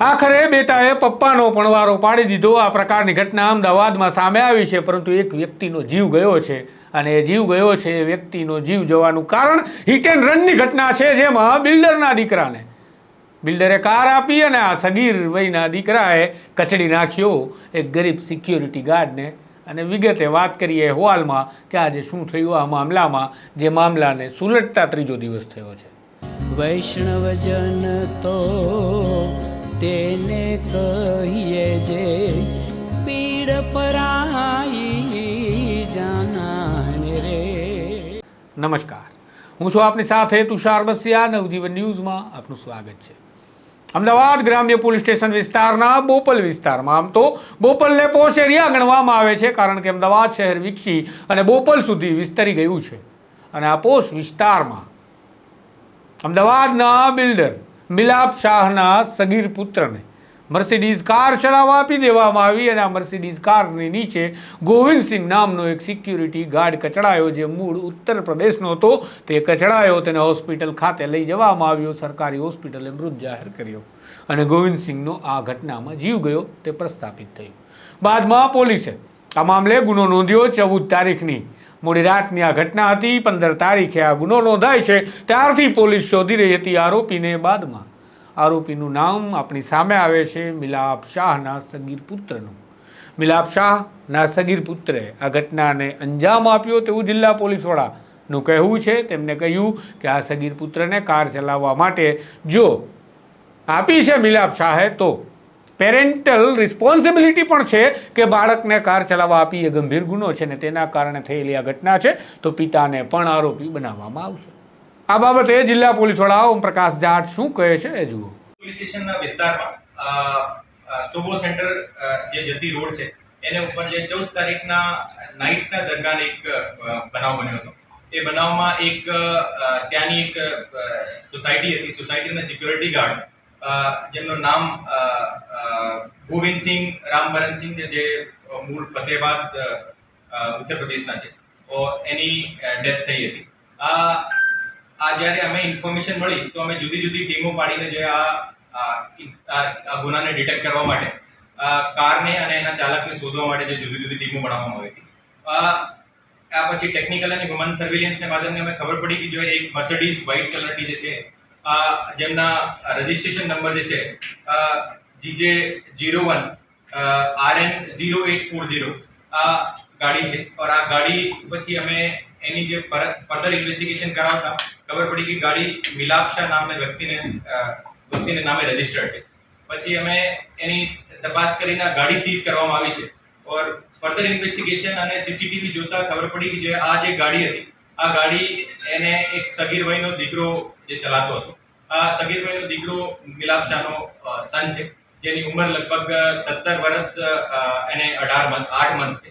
આખરે બેટાએ પપ્પાનો પણ વારો પાડી દીધો. આ પ્રકારની ઘટના અમદાવાદમાં સામે આવી છે, પરંતુ એક વ્યક્તિનો જીવ ગયો છે અને એ જીવ ગયો છે એ વ્યક્તિનો જીવ જવાનું કારણ હિટ એન્ડ રનની ઘટના છે, જેમાં બિલ્ડરના દીકરાને. બિલ્ડરે કાર આપી અને આ સગીર વયના દીકરાએ કચડી નાખ્યો એક ગરીબ સિક્યોરિટી ગાર્ડને. અને વિગતે વાત કરીએ અહેવાલમાં કે આજે શું થયું આ મામલામાં, જે મામલાને સુલટતા ત્રીજો દિવસ થયો છે. વૈષ્ણવજન તો તેને કહીએ જે પીડ પરાઈ જાણે રે. નમસ્કાર. હું છું આપની સાથે તુષાર બસિયા, નવજીવન ન્યૂઝમાં આપનું સ્વાગત છે. અમદાવાદ ગ્રામ્ય પોલીસ સ્ટેશન વિસ્તારના બોપલ વિસ્તારમાં આમ તો બોપલને પોશ એરિયા ગણવામાં આવે છે કારણ કે અમદાવાદ શહેર વિકસી અને બોપલ સુધી વિસ્તરી ગયું છે. અને આ પોશ વિસ્તારમાં અમદાવાદના બિલ્ડર મિલાપ શાહના સગીર પુત્રને મર્સિડીઝ કાર ચલાવવા આપી દેવામાં આવી અને આ મર્સિડીઝ કારની નીચે ગોવિંદસિંહ નામનો એક સિક્યુરિટી ગાર્ડ કચડાયો જે મૂળ ઉત્તર પ્રદેશનો હતો. તે કચડાયો, તેને હોસ્પિટલ ખાતે લઈ જવામાં આવ્યો. સરકારી હોસ્પિટલે મૃત જાહેર કર્યો અને ગોવિંદસિંહનો આ ઘટનામાં જીવ ગયો તે પ્રસ્થાપિત થયું. બાદમાં પોલીસે આ મામલે ગુનો નોંધ્યો ચૌદ તારીખની. મોડી રાતની આ ઘટના હતી, પંદર તારીખે આ ગુનો નોંધાય છે. ત્યારથી પોલીસ શોધી રહી હતી આરોપીને બાદમાં. આરોપીનું નામ આપણી સામે આવે છે મિલાપ શાહના સગીર પુત્રનું. મિલાપ શાહના સગીર પુત્રે આ ઘટનાને અંજામ આપ્યો તેવું જિલ્લા પોલીસ વડાનું કહેવું છે. તેમને કહ્યું કે આ સગીર પુત્રને કાર ચલાવવા માટે જો આપી છે મિલાપ શાહે તો પેરેન્ટલ રિસ્પોન્સિબિલિટી પણ છે કે બાળકને કાર ચલાવવા આપી એ ગંભીર ગુનો છે ને તેના કારણે થયેલી આ ઘટના છે. તો પિતાને પણ આરોપી બનાવવામાં આવશે. આ બાબતે જિલ્લા પોલીસ વડા ઓમ પ્રકાશ જાટ શું કહે છે એ જુઓ. પોલીસ સ્ટેશનના વિસ્તારમાં સોબો સેન્ટર જે જતી રોડ છે, એને ઉપર જે ચૌદ તારીખના નાઇટના દરમિયાન એક બનાવ બન્યો હતો. એ બનાવમાં એક ત્યાંની એક સોસાયટી હતી, સોસાયટીના સિક્યોરિટી ગાર્ડ જેમનું નામ ગોવિંદસિંહ રામબરનસિંહ જે મૂળ ફતેહબાદ ઉત્તર પ્રદેશના છે. એની ડેથ થઈ હતી. આ આ જ્યારે અમે ઇન્ફોર્મેશન મળી, તો અમે જુદી જુદી ટીમો પાડીને જે આ ગુનાને ડિટેક્ટ કરવા માટે કારને અને એના ચાલકને શોધવા માટે જે જુદી જુદી ટીમો બનાવવામાં આવી હતી. આ પછી ટેકનિકલ અને હ્યુમન સર્વેલન્સને માધ્યમથી અમે ખબર પડી કે જો એક મર્સડીઝ વ્હાઇટ કલરની જે છે જેમના રજિસ્ટ્રેશન નંબર જે છે GJ zero one R N zero eight four zero આ ગાડી છે. ઓર આ ગાડી પછી અમે એની જે ફર્ધર ઇન્વેસ્ટિગેશન કરાવતા ખબર પડી કે ગાડી મિલાપ શાહ નામના વ્યક્તિને વ્યક્તિને નામે રજીસ્ટર્ડ છે. પછી અમે એની તપાસ કરીને ગાડી સીઝ કરવામાં આવી છે. ઓર ફર્ધર ઇન્વેસ્ટિગેશન અને સીસીટીવી જોતા ખબર પડી કે જે આ જે ગાડી હતી, આ ગાડી એને એક સગીર ભાઈનો દીકરો જે ચલાતો હતો. આ સગીર ભાઈનો દીકરો મિલાપ શાહનો સન છે. જેની ઉંમર લગભગ સત્તર વર્ષ એને અઢાર મંથ આઠ મંથ છે.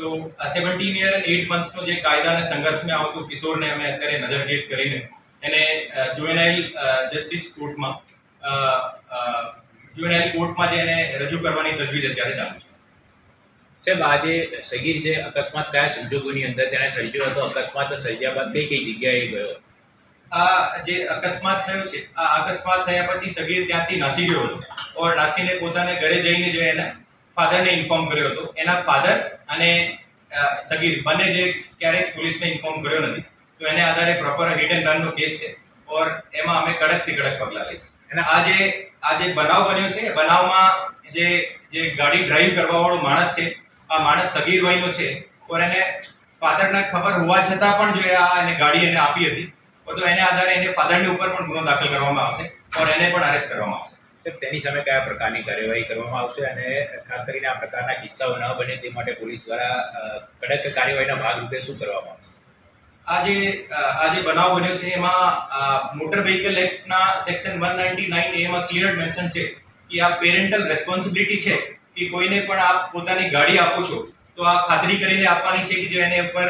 તો સેવન્ટીન યર એટ મંથ્સનો જે કાયદા અને સંઘર્ષમાં આવતો કિશોરને અમે અત્યારે નજરકેદ કરીને એને જુવેનાઇલ જસ્ટિસ કોર્ટમાં જુવેનાઇલ કોર્ટમાં જે એને રજૂ કરવાની તજવીજ અત્યારે ચાલુ છે. સાહેબ આજે સગીર જે અકસ્માત કયા સંજોગોની અંદર તેણે સર્જ્યો હતો અકસ્માત સર્જ્યા બાદ કઈ કઈ જગ્યાએ ગયો? આ જે અકસ્માત થયો છે આ અકસ્માત થયા પછી સગીર ત્યાંથી નાસી ગયો હતો. ઓર નાસીને પોતાને ઘરે જઈને જો એના ફાધરને ઇન્ફોર્મ કર્યો હતો. એના ફાધર અને સગીર બંને જે ક્યારેક પોલીસને ઇન્ફોર્મ કર્યો નથી. તો એને આધારે પ્રોપર હિટ એન્ડ રનનો કેસ છે. ઓર એમાં અમે કડકથી કડક પગલાં લઈશું. અને આ જે આ જે બનાવ બન્યો છે, એ બનાવમાં જે જે ગાડી ડ્રાઈવ કરવાવાળો માણસ છે, આ માણસ સગીર વયનો છે, ઓર એને ફાધરને ખબર હોવા છતાં પણ જો આ એને ગાડી એને આપી હતી, તો એને આધારે એને ફાધરની ઉપર પણ ગુનો દાખલ કરવામાં આવશે, ઓર એને પણ અરેસ્ટ કરવામાં આવશે. સાહેબ, તેની સામે કયા પ્રકારની કાર્યવાહી કરવામાં આવશે અને ખાસ કરીને આ પ્રકારના કિસ્સાઓ ન બને તે માટે પોલીસ દ્વારા કડક કાર્યવાહીના ભાગરૂપે શું કરવામાં આવશે? આ જે આ જે બનાવ બન્યો છે, એમાં મોટર વ્હીકલ એક્ટના સેક્શન વન નાઇન્ટી નાઇન એમાં ક્લિયર મેન્શન છે કે આ પેરેન્ટલ રેસ્પોન્સિબિલિટી છે કે કોઈને પણ આપ પોતાની ગાડી આપો છો, તો આ ખાતરી કરીને આપવાની છે કે જો એને ઉપર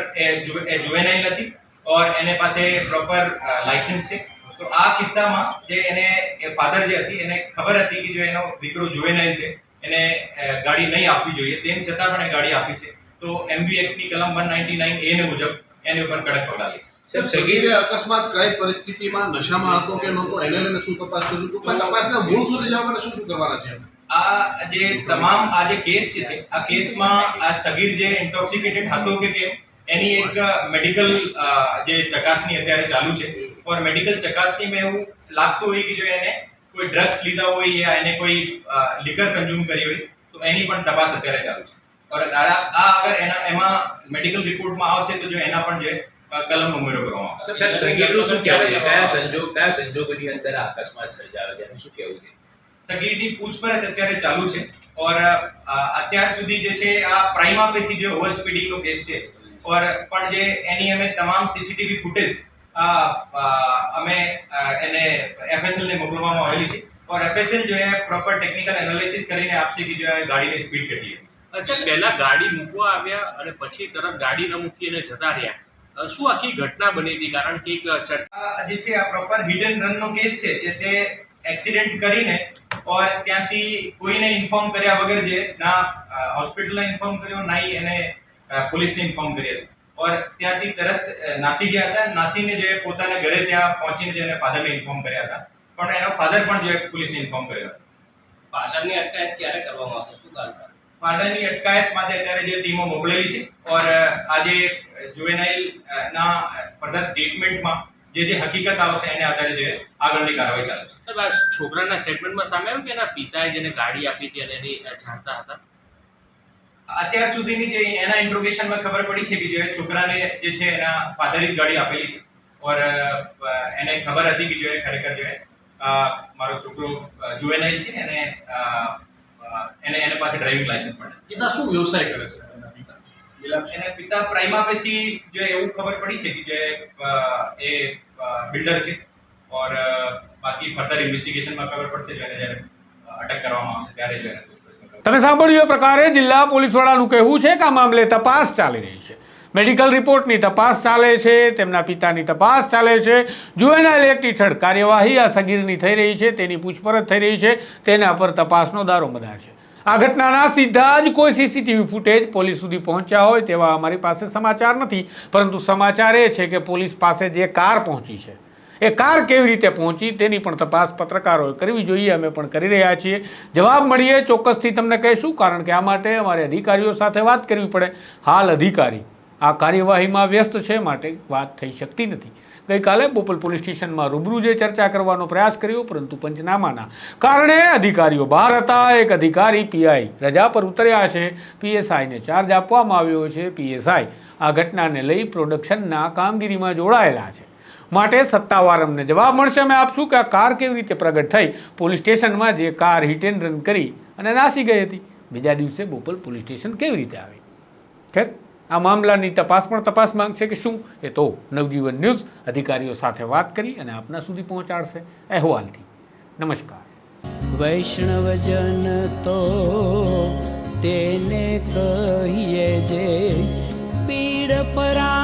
જુવેનાઇલ નથી, ઓર એને પાસે પ્રોપર લાયસન્સ છે. તો આ કિસ્સામાં જે એને એ ફાધર જે હતી એને ખબર હતી કે જો એનો દીકરો જુવેનાઇલ છે એને ગાડી નહીં આપવી જોઈએ તેમ છતાં પણ એ ગાડી આપી છે. તો એમબી એક્ટની કલમ વન નાઇન્ટી નાઇન એ મુજબ એની ઉપર કડક પગલાં લઈશું સાહેબ સગીરે અકસ્માત કઈ પરિસ્થિતિમાં નશામાં હતો કે નહોતો એને લઈને શું તપાસ કરી ટૂંકમાં તપાસના મૂળ સુધી જવા માટે શું શું કરવાના છે? આ જે તમામ આ જે કેસ છે આ કેસમાં આ સગીર જે ઇન્ટોક્સિકેટેડ હતો કે કેમ એની એક મેડિકલ જે ચકાસણી અત્યારે ચાલુ છે ઓર મેડિકલ ચકાસણીમાં એવું લાગતું હોય કે જો એને કોઈ ડ્રગ્સ લીધા હોય યા એને કોઈ લિકર કન્ઝ્યુમ કરી હોય તો એની પણ તપાસ અત્યારે ચાલુ છે. ઓર આ અગર એના એમાં મેડિકલ રિપોર્ટમાં આવશે તો જો એના પણ જે કલમ ઉમેરો કરવામાં આવશે. સર સગીરનું શું કહેવું છે કયા સંજોગ કયા સંજોગોની અંદર આ અકસ્માત સર્જાયો છે? એનું શું કહેવું છે? સગીરની પૂછપરછ અત્યારે ચાલુ છે ઓર અત્યાર સુધી જે છે આ પ્રાઇમા પેસી જે ઓવર સ્પીડિંગનો કેસ છે ઓર પણ જે એની અમે તમામ સીસીટીવી ફૂટેજ અમે એને એફએસએલ ને મોકલવામાં આવેલી છે. ઓર એફએસએલ જો એ પ્રોપર ટેકનિકલ એનાલિસિસ કરીને આપશે કે જો આ ગાડીની સ્પીડ કેટલી અચ્છા પહેલા ગાડી મૂકવા આવ્યા અને પછી તરત ગાડી ન મૂકી અને જતા રહ્યા. શું આખી ઘટના બની હતી? કારણ કે એક જે છે આ પ્રોપર હિડન રનનો રન નો કેસ છે જે તે એક્સિડન્ટ કરીને ઓર ત્યાંથી કોઈને ઇન્ફોર્મ કર્યા વગર જે ના હોસ્પિટલને ઇન્ફોર્મ કર્યો ના એને પોલીસને ઇન્ફોર્મ કર્યા ઓર ત્યાંથી તરત નાસી ગયા હતા નાસીને જે પોતાના ઘરે ત્યાં પહોંચીને જેને ફાધરને ઇન્ફોર્મ કર્યા હતા પણ એનો ફાધર પણ જે પોલીસને ઇન્ફોર્મ કર્યો ફાધરની પાછળની અટકાયત ક્યારે કરવામાં આવશે? શું કારણ ફાધરની અટકાયત માટે અત્યારે જે ટીમો મોકલેલી છે। ઓર આજે જુવેનાઇલ ના ફર્ધર સ્ટેટમેન્ટમાં જે જે હકીકત આવશે એને આધારે જે આગળની કાર્યવાહી ચાલુ છે। સાહેબ આ છોકરાના સ્ટેટમેન્ટમાં સામે આવ્યું કે એના પિતાએ જેને ગાડી આપી હતી અને એની જાણતા હતા? અત્યાર સુધીની જે એના ઇન્ટ્રોગેશનમાં ખબર પડી છે કે જે છોકરાને જે છે એના ફાધર જ ગાડી આપેલી છે ઓર એને ખબર હતી કે જો એ ખરેખર જો એ, મારો છોકરો જુવેનાઇલ છે એને અ, અ, એને એને પાસે ડ્રાઇવિંગ લાયસન્સ પણ. પિતા શું વ્યવસાય કરે છે એના પિતા એને પિતા પ્રાઇમા પેસી જો એવું ખબર પડી છે કે જે એ બિલ્ડર છે ઓર બાકી ફર્ધર ઇન્વેસ્ટિગેશનમાં ખબર પડશે જો એને જ્યારે અટક કરવામાં આવશે ત્યારે જો એને. તમે સાંભળ્યું એ પ્રકારે જિલ્લા પોલીસ વડાનું કહેવું છે કે આ મામલે તપાસ ચાલી રહી છે. મેડિકલ રિપોર્ટની તપાસ ચાલે છે, તેમના પિતાની તપાસ ચાલે છે જુએનાઇલ એક્ટ હેઠળ કાર્યવાહી આ સગીરની થઈ રહી છે, તેની પૂછપરછ થઈ રહી છે, તેના પર તપાસનો દારો દારોમદાર છે. આ ઘટનાના સીધા જ કોઈ સીસીટીવી ફૂટેજ પોલીસ સુધી પહોંચ્યા હોય તેવા અમારી પાસે સમાચાર નથી, પરંતુ સમાચાર એ છે કે પોલીસ પાસે જે કાર પહોંચી છે એ કાર કેવી રીતે પહોંચી તેની પણ તપાસ પત્રકારોએ કરવી જોઈએ. અમે પણ કરી રહ્યા છીએ. જવાબ મળીએ ચોક્કસથી તમને કહીશું, કારણ કે આ માટે અમારે અધિકારીઓ સાથે વાત કરવી પડે. હાલ અધિકારી આ કાર્યવાહીમાં વ્યસ્ત છે, માટે વાત થઈ શકતી નથી. ગઈકાલે બોપલ પોલીસ સ્ટેશનમાં રૂબરૂ જે ચર્ચા કરવાનો પ્રયાસ કર્યો, પરંતુ પંચનામાના કારણે અધિકારીઓ બહાર હતા. એક અધિકારી પીઆઈ રજા પર ઉતર્યા છે. પીએસઆઈને ચાર્જ આપવામાં આવ્યો છે. પીએસઆઈ આ ઘટનાને લઈ પ્રોડક્શનના કામગીરીમાં જોડાયેલા છે. માટે સત્તાવાર અમને જવાબ મળશે. અમે આપશું કે આ કાર કેવી રીતે પ્રગટ થઈ? પોલીસ સ્ટેશનમાં જે કાર હિટ એન્ડ રન કરી અને નાસી ગઈ હતી. બીજા દિવસે બોપલ પોલીસ સ્ટેશન કેવી રીતે આવી? ખેર, આ મામલાની તપાસ પણ તપાસ માંગશે કે શું? એ તો નવજીવન ન્યૂઝ અધિકારીઓ સાથે વાત કરી અને આપના સુધી પહોંચાડશે. અહેવાલથી. નમસ્કાર. વૈષ્ણવજન તો તેને કહીએ જે પીડ પરા